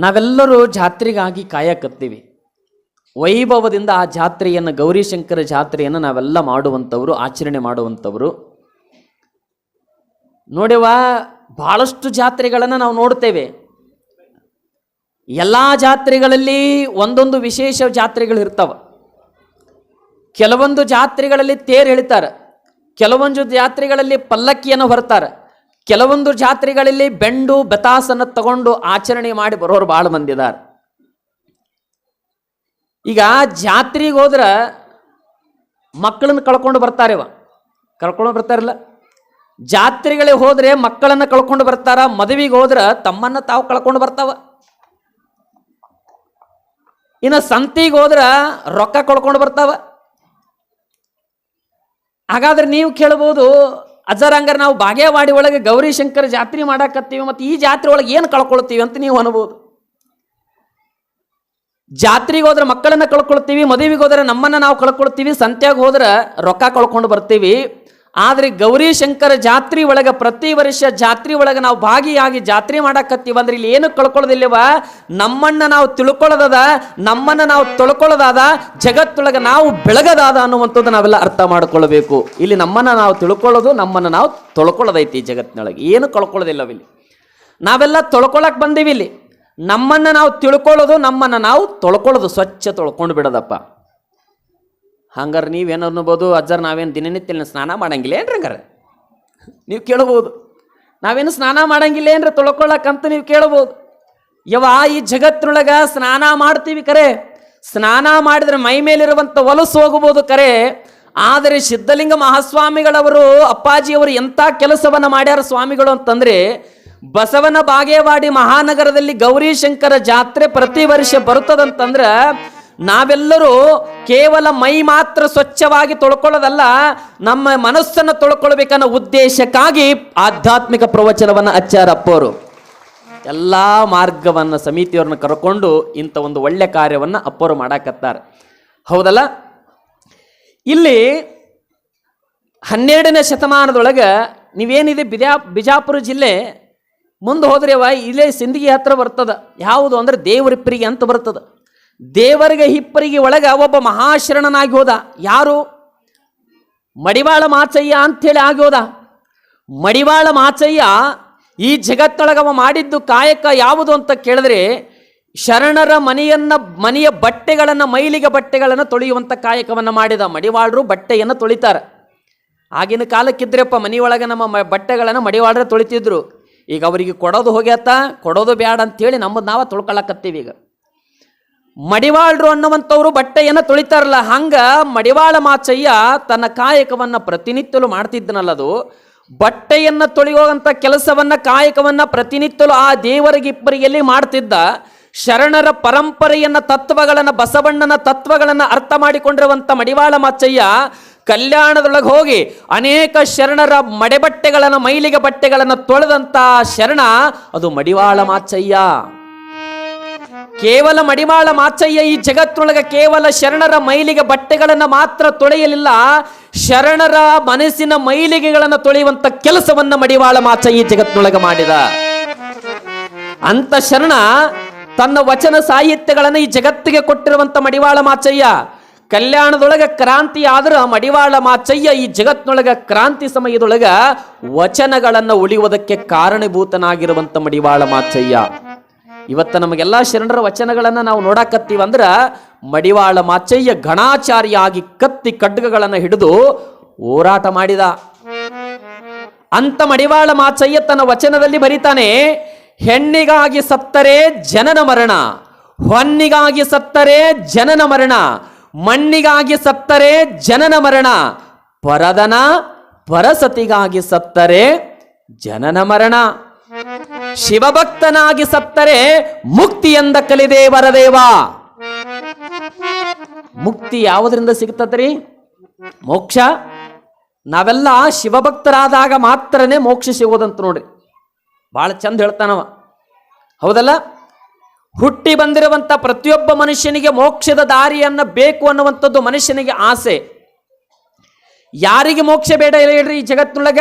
ನಾವೆಲ್ಲರೂ ಜಾತ್ರೆಗಾಗಿ ಕಾಯಕತ್ತೀವಿ. ವೈಭವದಿಂದ ಆ ಜಾತ್ರೆಯನ್ನು ಗೌರಿಶಂಕರ ಜಾತ್ರೆಯನ್ನು ನಾವೆಲ್ಲ ಮಾಡುವಂಥವರು, ಆಚರಣೆ ಮಾಡುವಂಥವರು. ನೋಡುವ ಭಾಳಷ್ಟು ಜಾತ್ರೆಗಳನ್ನು ನಾವು ನೋಡ್ತೇವೆ. ಎಲ್ಲ ಜಾತ್ರೆಗಳಲ್ಲಿ ಒಂದೊಂದು ವಿಶೇಷ ಜಾತ್ರೆಗಳು ಇರ್ತವೆ. ಕೆಲವೊಂದು ಜಾತ್ರೆಗಳಲ್ಲಿ ತೇರು ಎಳಿತಾರೆ ಕೆಲವೊಂದು ಜಾತ್ರೆಗಳಲ್ಲಿ ಪಲ್ಲಕ್ಕಿಯನ್ನು ಹೊರ್ತಾರೆ. ಕೆಲವೊಂದು ಜಾತ್ರೆಗಳಲ್ಲಿ ಬೆಂಡು, ಬೆತಾಸನ್ನು ತಗೊಂಡು ಆಚರಣೆ ಮಾಡಿ ಬರೋರು ಭಾಳ ಬಂದಿದ್ದಾರೆ ಈಗ ಜಾತ್ರೆಗೆ ಹೋದ್ರೆ ಮಕ್ಕಳನ್ನು ಕಳ್ಕೊಂಡು ಬರ್ತಾರೆ ಇವ. ಕಳ್ಕೊಂಡು ಬರ್ತಾರಲ್ಲ. ಜಾತ್ರೆಗಳಿಗೆ ಹೋದರೆ ಮಕ್ಕಳನ್ನು ಕಳ್ಕೊಂಡು ಬರ್ತಾರ, ಮದುವೆಗೆ ಹೋದ್ರೆ ತಮ್ಮನ್ನ ತಾವು ಕಳ್ಕೊಂಡು ಬರ್ತಾವ. ಇನ್ನು ಸಂತಿಗೆ ಹೋದ್ರೆ ರೊಕ್ಕ ಕಳ್ಕೊಂಡು ಬರ್ತಾವ. ಹಾಗಾದ್ರೆ ನೀವು ಕೇಳ್ಬೋದು ಅಜರ್ ಹಂಗಾರೆ ನಾವು ಬಾಗೇವಾಡಿ ಒಳಗೆ ಗೌರಿಶಂಕರ ಜಾತ್ರೆ ಮಾಡಾಕತ್ತೀವಿ ಮತ್ತು ಈ ಜಾತ್ರೆ ಒಳಗೆ ಏನು ಕಳ್ಕೊಳ್ತೀವಿ ಅಂತ ನೀವು ಅನ್ಬೋದು. ಜಾತ್ರೆಗೆ ಹೋದ್ರೆ ಮಕ್ಕಳನ್ನ ಕಳ್ಕೊಳ್ತೀವಿ, ಮದುವೆಗೆ ಹೋದ್ರೆ ನಮ್ಮನ್ನ ನಾವು ಕಳ್ಕೊಳ್ತೀವಿ, ಸಂತ್ಯಾಗ ಹೋದ್ರೆ ರೊಕ್ಕ ಕಳ್ಕೊಂಡು ಬರ್ತೀವಿ. ಆದ್ರೆ ಗೌರಿಶಂಕರ ಜಾತ್ರೆ ಒಳಗೆ ಪ್ರತಿ ವರ್ಷ ಜಾತ್ರೆ ಒಳಗೆ ನಾವು ಭಾಗಿಯಾಗಿ ಜಾತ್ರೆ ಮಾಡಾಕತ್ತೀವಂದ್ರೆ ಇಲ್ಲಿ ಏನು ಕಳ್ಕೊಳ್ಳೋದಿಲ್ಲವ ನಮ್ಮನ್ನು ನಾವು ತಿಳ್ಕೊಳ್ಳೋದದ, ನಮ್ಮನ್ನು ನಾವು ತೊಳ್ಕೊಳ್ಳೋದಾದ, ಜಗತ್ತೊಳಗೆ ನಾವು ಬೆಳಗದಾದ ಅನ್ನುವಂಥದ್ದು ನಾವೆಲ್ಲ ಅರ್ಥ ಮಾಡ್ಕೊಳ್ಬೇಕು. ಇಲ್ಲಿ ನಮ್ಮನ್ನು ನಾವು ತಿಳ್ಕೊಳ್ಳೋದು, ನಮ್ಮನ್ನು ನಾವು ತೊಳ್ಕೊಳ್ಳೋದೈತಿ ಜಗತ್ತಿನೊಳಗೆ. ಏನು ಕಳ್ಕೊಳ್ಳೋದಿಲ್ಲವಿಲ್ಲಿ ನಾವೆಲ್ಲ. ತೊಳ್ಕೊಳಕ್ ಬಂದೀವಿ ಇಲ್ಲಿ. ನಮ್ಮನ್ನು ನಾವು ತಿಳ್ಕೊಳ್ಳೋದು, ನಮ್ಮನ್ನು ನಾವು ತೊಳ್ಕೊಳ್ಳೋದು, ಸ್ವಚ್ಛ ತೊಳ್ಕೊಂಡು ಬಿಡೋದಪ್ಪ ಹಂಗಾರೆ ನೀವೇನು ಅನ್ಬೋದು ಅಜ್ಜರ್ ನಾವೇನು ದಿನನಿತ್ಯ ಸ್ನಾನ ಮಾಡಂಗಿಲ್ಲ ಏನ್ರಿ ಹಂಗಾರೆ? ನೀವು ಕೇಳ್ಬೋದು. ನಾವೇನು ಸ್ನಾನ ಮಾಡಂಗಿಲ್ಲ ಏನ್ರಿ? ತೊಳ್ಕೊಳ್ಳಕ್ಕಂತ ನೀವು ಕೇಳ್ಬೋದು. ಯವ ಈ ಜಗತ್ತಿನೊಳಗೆ ಸ್ನಾನ ಮಾಡ್ತೀವಿ ಕರೆ. ಸ್ನಾನ ಮಾಡಿದ್ರೆ ಮೈ ಮೇಲಿರುವಂಥ ಹೊಲಸು ಹೋಗ್ಬೋದು ಕರೆ. ಆದರೆ ಸಿದ್ಧಲಿಂಗ ಮಹಾಸ್ವಾಮಿಗಳವರು, ಅಪ್ಪಾಜಿಯವರು ಎಂಥ ಕೆಲಸವನ್ನ ಮಾಡ್ಯಾರ ಸ್ವಾಮಿಗಳು ಅಂತಂದ್ರೆ, ಬಸವನ ಬಾಗೇವಾಡಿ ಮಹಾನಗರದಲ್ಲಿ ಗೌರಿಶಂಕರ ಜಾತ್ರೆ ಪ್ರತಿ ವರ್ಷ ಬರುತ್ತದಂತಂದ್ರ ನಾವೆಲ್ಲರೂ ಕೇವಲ ಮೈ ಮಾತ್ರ ಸ್ವಚ್ಛವಾಗಿ ತೊಳ್ಕೊಳ್ಳೋದಲ್ಲ, ನಮ್ಮ ಮನಸ್ಸನ್ನು ತೊಳ್ಕೊಳ್ಬೇಕನ್ನೋ ಉದ್ದೇಶಕ್ಕಾಗಿ ಆಧ್ಯಾತ್ಮಿಕ ಪ್ರವಚನವನ್ನು ಅಚ್ಚಾರಪ್ಪವರು ಎಲ್ಲ ಮಾರ್ಗವನ್ನು ಸಮಿತಿಯವ್ರನ್ನ ಕರ್ಕೊಂಡು ಇಂಥ ಒಂದು ಒಳ್ಳೆ ಕಾರ್ಯವನ್ನು ಅಪ್ಪರು ಮಾಡಾಕತ್ತಾರೆ. ಹೌದಲ್ಲ? ಇಲ್ಲಿ ಹನ್ನೆರಡನೇ ಶತಮಾನದೊಳಗೆ ನೀವೇನಿದೆ ಬಿಜಾ ಬಿಜಾಪುರ ಜಿಲ್ಲೆ ಮುಂದೆ ಹೋದ್ರೆ ಅವ ಇಲ್ಲೇ ಸಿಂದಗಿ ಹತ್ರ ಬರ್ತದ. ಯಾವುದು ಅಂದ್ರೆ ದೇವರಿಪ್ರಿಗೆ ಅಂತ ಬರ್ತದ. ದೇವರಿಗೆ ಹಿಪ್ಪರಿಗೆ ಒಳಗೆ ಒಬ್ಬ ಮಹಾಶರಣನಾಗಿ ಹೋದ. ಯಾರು? ಮಡಿವಾಳ ಮಾಚಯ್ಯ ಅಂಥೇಳಿ ಆಗಿ ಹೋದ. ಮಡಿವಾಳ ಮಾಚಯ್ಯ ಈ ಜಗತ್ತೊಳಗವ ಮಾಡಿದ್ದು ಕಾಯಕ ಯಾವುದು ಅಂತ ಕೇಳಿದ್ರೆ ಶರಣರ ಮನೆಯನ್ನ, ಮನೆಯ ಬಟ್ಟೆಗಳನ್ನು, ಮೈಲಿಗೆ ಬಟ್ಟೆಗಳನ್ನು ತೊಳೆಯುವಂಥ ಕಾಯಕವನ್ನು ಮಾಡಿದ. ಮಡಿವಾಳರು ಬಟ್ಟೆಯನ್ನು ತೊಳಿತಾರೆ. ಆಗಿನ ಕಾಲಕ್ಕಿದ್ರೆಪ್ಪ ಮನೆಯೊಳಗೆ ನಮ್ಮ ಬಟ್ಟೆಗಳನ್ನು ಮಡಿವಾಳರೇ ತೊಳಿತಿದ್ರು. ಈಗ ಅವರಿಗೆ ಕೊಡೋದು ಹೋಗ್ಯಾತ, ಕೊಡೋದು ಬೇಡ ಅಂತೇಳಿ ನಮ್ಮದು ನಾವು ತೊಳ್ಕೊಳಕತ್ತೀವಿ ಈಗ. ಮಡಿವಾಳರು ಅನ್ನುವಂಥವ್ರು ಬಟ್ಟೆಯನ್ನು ತೊಳಿತಾರಲ್ಲ, ಹಂಗ ಮಡಿವಾಳ ಮಾಚಯ್ಯ ತನ್ನ ಕಾಯಕವನ್ನು ಪ್ರತಿನಿತ್ಯಲು ಮಾಡ್ತಿದ್ದನಲ್ಲದು ಬಟ್ಟೆಯನ್ನು ತೊಳೆಯುವಂಥ ಕೆಲಸವನ್ನ, ಕಾಯಕವನ್ನು ಪ್ರತಿನಿತ್ಯಲು ಆ ದೇವರಿಗಿಬ್ಬರಿಯಲ್ಲಿ ಮಾಡ್ತಿದ್ದ. ಶರಣರ ಪರಂಪರೆಯನ್ನ, ತತ್ವಗಳನ್ನ, ಬಸವಣ್ಣನ ತತ್ವಗಳನ್ನ ಅರ್ಥ ಮಾಡಿಕೊಂಡಿರುವಂಥ ಮಡಿವಾಳ ಮಾಚಯ್ಯ ಕಲ್ಯಾಣದೊಳಗೆ ಹೋಗಿ ಅನೇಕ ಶರಣರ ಮಡೆಬಟ್ಟೆಗಳನ್ನು, ಮೈಲಿಗೆ ಬಟ್ಟೆಗಳನ್ನು ತೊಳೆದಂಥ ಶರಣ ಅದು ಮಡಿವಾಳ ಮಾಚಯ್ಯ. ಕೇವಲ ಮಡಿವಾಳ ಮಾಚಯ್ಯ ಈ ಜಗತ್ತೊಳಗೆ ಕೇವಲ ಶರಣರ ಮೈಲಿಗೆ ಬಟ್ಟೆಗಳನ್ನು ಮಾತ್ರ ತೊಳೆಯಲಿಲ್ಲ, ಶರಣರ ಮನಸ್ಸಿನ ಮೈಲಿಗೆಗಳನ್ನು ತೊಳೆಯುವಂತ ಕೆಲಸವನ್ನ ಮಡಿವಾಳ ಮಾಚಯ್ಯ ಈ ಜಗತ್ತಿನೊಳಗೆ ಮಾಡಿದ. ಅಂತ ಶರಣ ತನ್ನ ವಚನ ಸಾಹಿತ್ಯಗಳನ್ನು ಈ ಜಗತ್ತಿಗೆ ಕೊಟ್ಟಿರುವಂತ ಮಡಿವಾಳ ಮಾಚಯ್ಯ. ಕಲ್ಯಾಣದೊಳಗ ಕ್ರಾಂತಿ ಆದ್ರ ಮಡಿವಾಳ ಮಾಚಯ್ಯ ಈ ಜಗತ್ತಿನೊಳಗ ಕ್ರಾಂತಿ ಸಮಯದೊಳಗ ವಚನಗಳನ್ನು ಉಳಿಯುವುದಕ್ಕೆ ಕಾರಣಭೂತನಾಗಿರುವಂತ ಮಡಿವಾಳ ಮಾಚಯ್ಯ. ಇವತ್ತ ನಮಗೆಲ್ಲ ಶರಣರ ವಚನಗಳನ್ನು ನಾವು ನೋಡಾಕತ್ತೀವಂದ್ರೆ ಮಡಿವಾಳ ಮಾಚಯ್ಯ ಗಣಾಚಾರಿಯಾಗಿ ಕತ್ತಿ ಖಡ್ಗಗಳನ್ನು ಹಿಡಿದು ಹೋರಾಟ ಮಾಡಿದ. ಅಂತ ಮಡಿವಾಳ ಮಾಚಯ್ಯ ತನ್ನ ವಚನದಲ್ಲಿ ಬರೀತಾನೆ, ಹೆಣ್ಣಿಗಾಗಿ ಸತ್ತರೆ ಜನನ ಮರಣ, ಹೊನ್ನಿಗಾಗಿ ಸತ್ತರೆ ಜನನ ಮರಣ, ಮಣ್ಣಿಗಾಗಿ ಸತ್ತರೆ ಜನನ ಮರಣ, ಪರದನ ಪರಸತಿಗಾಗಿ ಸತ್ತರೆ ಜನನ ಮರಣ. ಶಿವಭಕ್ತನಾಗಿ ಸತ್ತರೆ ಮುಕ್ತಿ ಎಂದ ಕಲಿದೆ ವರದೇವ ಮುಕ್ತಿ ಯಾವುದರಿಂದ ಸಿಗ್ತದ್ರಿ? ಮೋಕ್ಷ. ನಾವೆಲ್ಲ ಶಿವಭಕ್ತರಾದಾಗ ಮಾತ್ರನೇ ಮೋಕ್ಷ ಸಿಗೋದಂತ ನೋಡ್ರಿ. ಭಾಳ ಚಂದ ಹೇಳ್ತಾನವ ಹೌದಲ್ಲ? ಹುಟ್ಟಿ ಬಂದಿರುವಂತ ಪ್ರತಿಯೊಬ್ಬ ಮನುಷ್ಯನಿಗೆ ಮೋಕ್ಷದ ದಾರಿಯನ್ನ ಬೇಕು ಅನ್ನುವಂಥದ್ದು ಮನುಷ್ಯನಿಗೆ ಆಸೆ. ಯಾರಿಗೆ ಮೋಕ್ಷ ಬೇಡ ಹೇಳ್ರಿ ಈ ಜಗತ್ತಿನೊಳಗ?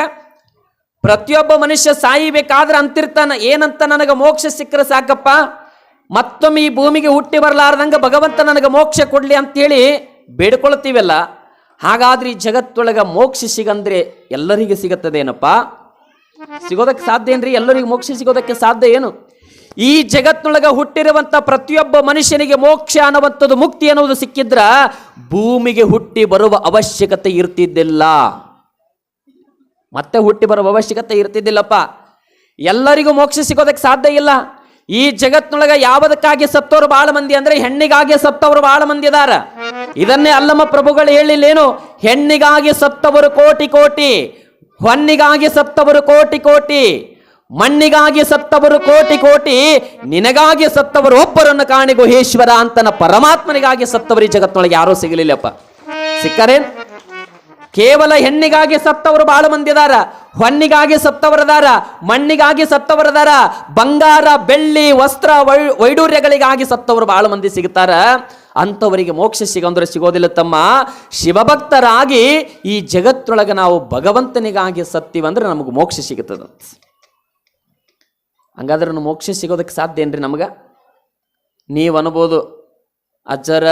ಪ್ರತಿಯೊಬ್ಬ ಮನುಷ್ಯ ಸಾಯಿಬೇಕಾದ್ರೆ ಅಂತಿರ್ತಾನ. ಏನಂತ ನನಗೆ ಮೋಕ್ಷ ಸಿಕ್ಕರೆ ಸಾಕಪ್ಪ? ಮತ್ತೊಮ್ಮೆ ಈ ಭೂಮಿಗೆ ಹುಟ್ಟಿ ಬರಲಾರ್ದಂಗೆ ಭಗವಂತ ನನಗೆ ಮೋಕ್ಷ ಕೊಡ್ಲಿ ಅಂತೇಳಿ ಬೇಡ್ಕೊಳ್ತೀವಲ್ಲ. ಹಾಗಾದ್ರೆ ಈ ಜಗತ್ತೊಳಗೆ ಮೋಕ್ಷ ಸಿಗಂದ್ರೆ ಎಲ್ಲರಿಗೆ ಸಿಗುತ್ತದೇನಪ್ಪ? ಸಿಗೋದಕ್ಕೆ ಸಾಧ್ಯ ಏನ್ರಿ? ಎಲ್ಲರಿಗೂ ಮೋಕ್ಷ ಸಿಗೋದಕ್ಕೆ ಸಾಧ್ಯ ಏನು? ಈ ಜಗತ್ತೊಳಗೆ ಹುಟ್ಟಿರುವಂತ ಪ್ರತಿಯೊಬ್ಬ ಮನುಷ್ಯನಿಗೆ ಮೋಕ್ಷ ಅನ್ನುವಂಥದ್ದು ಮುಕ್ತಿ ಅನ್ನುವುದು ಸಿಕ್ಕಿದ್ರ ಭೂಮಿಗೆ ಹುಟ್ಟಿ ಬರುವ ಅವಶ್ಯಕತೆ ಇರ್ತಿದ್ದಿಲ್ಲ. ಮತ್ತೆ ಹುಟ್ಟಿ ಬರೋ ಅವಶ್ಯಕತೆ ಇರ್ತಿದ್ದಿಲ್ಲಪ್ಪ. ಎಲ್ಲರಿಗೂ ಮೋಕ್ಷ ಸಿಗೋದಕ್ಕೆ ಸಾಧ್ಯ ಇಲ್ಲ. ಈ ಜಗತ್ನೊಳಗ ಯಾವದಕ್ಕಾಗಿ ಸತ್ತವರು ಬಹಳ ಮಂದಿ ಅಂದ್ರೆ ಹೆಣ್ಣಿಗಾಗಿ ಸತ್ತವರು ಬಹಳ ಮಂದಿ ಇದಾರ. ಇದನ್ನೇ ಅಲ್ಲಮ್ಮ ಪ್ರಭುಗಳು ಹೇಳಿಲ್ಲೇನು? ಹೆಣ್ಣಿಗಾಗಿ ಸತ್ತವರು ಕೋಟಿ ಕೋಟಿ, ಹೊನ್ನಿಗಾಗಿ ಸತ್ತವರು ಕೋಟಿ ಕೋಟಿ, ಮಣ್ಣಿಗಾಗಿ ಸತ್ತವರು ಕೋಟಿ ಕೋಟಿ, ನಿನಗಾಗಿ ಸತ್ತವರು ಒಬ್ಬರನ್ನು ಕಾಣಿ ಗುಹೇಶ್ವರ ಅಂತನ ಪರಮಾತ್ಮನಿಗಾಗಿ ಸತ್ತವರು ಈ ಜಗತ್ತಿನೊಳಗೆ ಯಾರೂ ಸಿಗಲಿಲ್ಲಪ್ಪ. ಸಿಕ್ಕರೇನ್? ಕೇವಲ ಹೆಣ್ಣಿಗಾಗಿ ಸತ್ತವರು ಬಹಳ ಮಂದಿ ಅದಾರ ಹೊನ್ನಿಗಾಗಿ ಸತ್ತವರದಾರ, ಮಣ್ಣಿಗಾಗಿ ಸತ್ತವರದಾರ, ಬಂಗಾರ, ಬೆಳ್ಳಿ, ವಸ್ತ್ರ ವೈಡೂರ್ಯಗಳಿಗಾಗಿ ಸತ್ತವರು ಬಹಳ ಮಂದಿ ಸಿಗುತ್ತಾರ? ಅಂಥವರಿಗೆ ಮೋಕ್ಷ ಸಿಗಂದ್ರೆ ಸಿಗೋದಿಲ್ಲ ತಮ್ಮ. ಶಿವಭಕ್ತರಾಗಿ ಈ ಜಗತ್ತೊಳಗೆ ನಾವು ಭಗವಂತನಿಗಾಗಿ ಸತ್ತಿವಂದ್ರೆ ನಮಗೆ ಮೋಕ್ಷ ಸಿಗುತ್ತದೆ. ಹಂಗಾದ್ರೂ ಮೋಕ್ಷ ಸಿಗೋದಕ್ಕೆ ಸಾಧ್ಯ ಏನ್ರಿ ನಮಗೆ? ನೀವು ಅನ್ಬೋದು, ಅಜ್ಜರ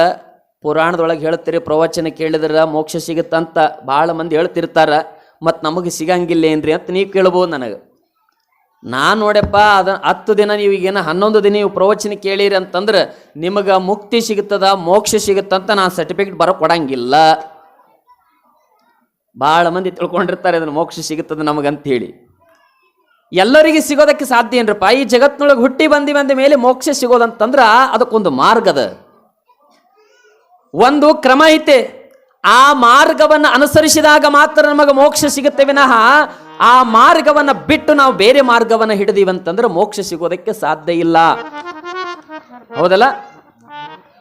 ಪುರಾಣದೊಳಗೆ ಹೇಳ್ತೀರಿ, ಪ್ರವಚನ ಕೇಳಿದ್ರೆ ಮೋಕ್ಷ ಸಿಗುತ್ತಂತ ಭಾಳ ಮಂದಿ ಹೇಳ್ತಿರ್ತಾರ ಮತ್ತು ನಮಗೆ ಸಿಗಂಗಿಲ್ಲ ಏನ್ರಿ ಅಂತ ನೀವು ಕೇಳ್ಬೋದು ನನಗೆ. ನಾನು ನೋಡಪ್ಪ, ಅದ ಹತ್ತು ದಿನ ನೀವು ಹನ್ನೊಂದು ದಿನ ನೀವು ಪ್ರವಚನ ಕೇಳಿರಿ ಅಂತಂದ್ರೆ ನಿಮಗೆ ಮುಕ್ತಿ ಸಿಗುತ್ತದ, ಮೋಕ್ಷ ಸಿಗುತ್ತಂತ ನಾನು ಸರ್ಟಿಫಿಕೇಟ್ ಬರ ಕೊಡಂಗಿಲ್ಲ. ಭಾಳ ಮಂದಿ ತಿಳ್ಕೊಂಡಿರ್ತಾರೆ ಅದನ್ನು ಮೋಕ್ಷ ಸಿಗುತ್ತದೆ ನಮಗಂತ ಹೇಳಿ ಎಲ್ಲರಿಗೆ ಸಿಗೋದಕ್ಕೆ ಸಾಧ್ಯ ಏನ್ರಪ್ಪ, ಈ ಜಗತ್ತಿನೊಳಗೆ ಹುಟ್ಟಿ ಬಂದಿ ಬಂದ ಮೇಲೆ ಮೋಕ್ಷ ಸಿಗೋದಂತಂದ್ರೆ ಅದಕ್ಕೊಂದು ಮಾರ್ಗದ. ಒಂದು ಕ್ರಮ ಐತೆ. ಆ ಮಾರ್ಗವನ್ನು ಅನುಸರಿಸಿದಾಗ ಮಾತ್ರ ನಮಗೆ ಮೋಕ್ಷ ಸಿಗುತ್ತೆ ವಿನಃ ಆ ಮಾರ್ಗವನ್ನು ಬಿಟ್ಟು ನಾವು ಬೇರೆ ಮಾರ್ಗವನ್ನು ಹಿಡಿದೀವಂತಂದ್ರೆ ಮೋಕ್ಷ ಸಿಗೋದಕ್ಕೆ ಸಾಧ್ಯ ಇಲ್ಲ. ಹೌದಲ್ಲ?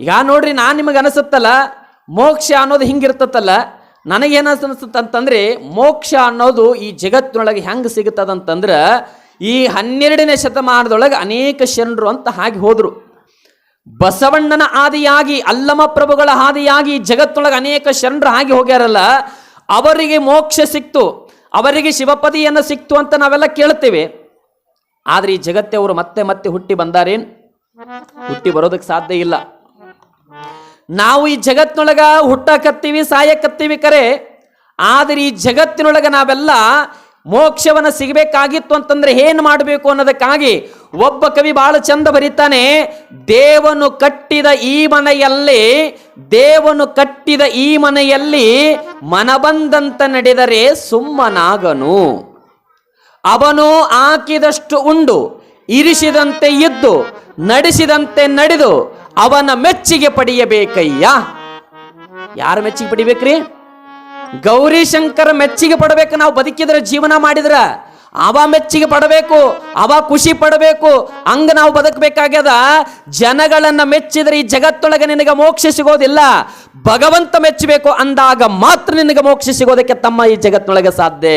ಈಗ ನೋಡ್ರಿ, ನಾನು ನಿಮಗೆ ಅನಿಸುತ್ತಲ್ಲ, ಮೋಕ್ಷ ಅನ್ನೋದು ಹಿಂಗಿರ್ತತ್ತಲ್ಲ, ನನಗೇನು ಅನಿಸುತ್ತಂತಂದ್ರೆ ಮೋಕ್ಷ ಅನ್ನೋದು ಈ ಜಗತ್ತಿನೊಳಗೆ ಹೆಂಗೆ ಸಿಗುತ್ತದಂತಂದ್ರೆ, ಈ ಹನ್ನೆರಡನೇ ಶತಮಾನದೊಳಗೆ ಅನೇಕ ಶರಣರು ಅಂತ ಹಾಗೆ ಹೋದ್ರು. ಬಸವಣ್ಣನ ಆದಿಯಾಗಿ ಅಲ್ಲಮ ಪ್ರಭುಗಳ ಆದಿಯಾಗಿ ಈ ಜಗತ್ತೊಳಗೆ ಅನೇಕ ಶರಣರು ಆಗಿ ಹೋಗ್ಯಾರಲ್ಲ, ಅವರಿಗೆ ಮೋಕ್ಷ ಸಿಕ್ತು, ಅವರಿಗೆ ಶಿವಪದಿಯನ್ನು ಸಿಕ್ತು ಅಂತ ನಾವೆಲ್ಲ ಕೇಳ್ತೇವೆ. ಆದ್ರೆ ಈ ಜಗತ್ತೆ ಮತ್ತೆ ಮತ್ತೆ ಹುಟ್ಟಿ ಬಂದಾರೇನ್? ಹುಟ್ಟಿ ಬರೋದಕ್ಕೆ ಸಾಧ್ಯ ಇಲ್ಲ. ನಾವು ಈ ಜಗತ್ತಿನೊಳಗ ಹುಟ್ಟಕತ್ತೀವಿ, ಸಾಯಕತ್ತೀವಿ ಕರೆ, ಆದ್ರೆ ಈ ಜಗತ್ತಿನೊಳಗ ನಾವೆಲ್ಲ ಮೋಕ್ಷವನ್ನ ಸಿಗಬೇಕಾಗಿತ್ತು ಅಂತಂದ್ರೆ ಏನು ಮಾಡಬೇಕು ಅನ್ನೋದಕ್ಕಾಗಿ ಒಬ್ಬ ಕವಿ ಬಹಳ ಚಂದ ಬರೀತಾನೆ, ದೇವನು ಕಟ್ಟಿದ ಈ ಮನೆಯಲ್ಲಿ, ದೇವನು ಕಟ್ಟಿದ ಈ ಮನೆಯಲ್ಲಿ ಮನಬಂದಂತ ನಡೆದರೆ ಸುಮ್ಮನಾಗನು. ಅವನು ಹಾಕಿದಷ್ಟು ಉಂಡು, ಇರಿಸಿದಂತೆ ಇದ್ದು, ನಡೆಸಿದಂತೆ ನಡೆದು ಅವನ ಮೆಚ್ಚಿಗೆ ಪಡೆಯಬೇಕಯ್ಯ. ಯಾರ ಮೆಚ್ಚಿಗೆ ಪಡಿಬೇಕ್ರಿ? ಗೌರಿ ಶಂಕರ ಮೆಚ್ಚಿಗೆ ಪಡಬೇಕು, ನಾವು ಬದುಕಿದ್ರೆ ಜೀವನ ಮಾಡಿದ್ರ. ಅವ ಮೆಚ್ಚಿಗೆ ಪಡಬೇಕು, ಅವ ಖುಷಿ ಪಡಬೇಕು, ಹಂಗ ನಾವು ಬದುಕಬೇಕಾಗ್ಯದ. ಜನಗಳನ್ನ ಮೆಚ್ಚಿದ್ರೆ ಈ ಜಗತ್ತೊಳಗೆ ನಿನಗೆ ಮೋಕ್ಷ ಸಿಗೋದಿಲ್ಲ. ಭಗವಂತ ಮೆಚ್ಚಬೇಕು ಅಂದಾಗ ಮಾತ್ರ ನಿನಗೆ ಮೋಕ್ಷ ಸಿಗೋದಕ್ಕೆ ತಮ್ಮ ಈ ಜಗತ್ತಿನೊಳಗೆ ಸಾಧ್ಯ.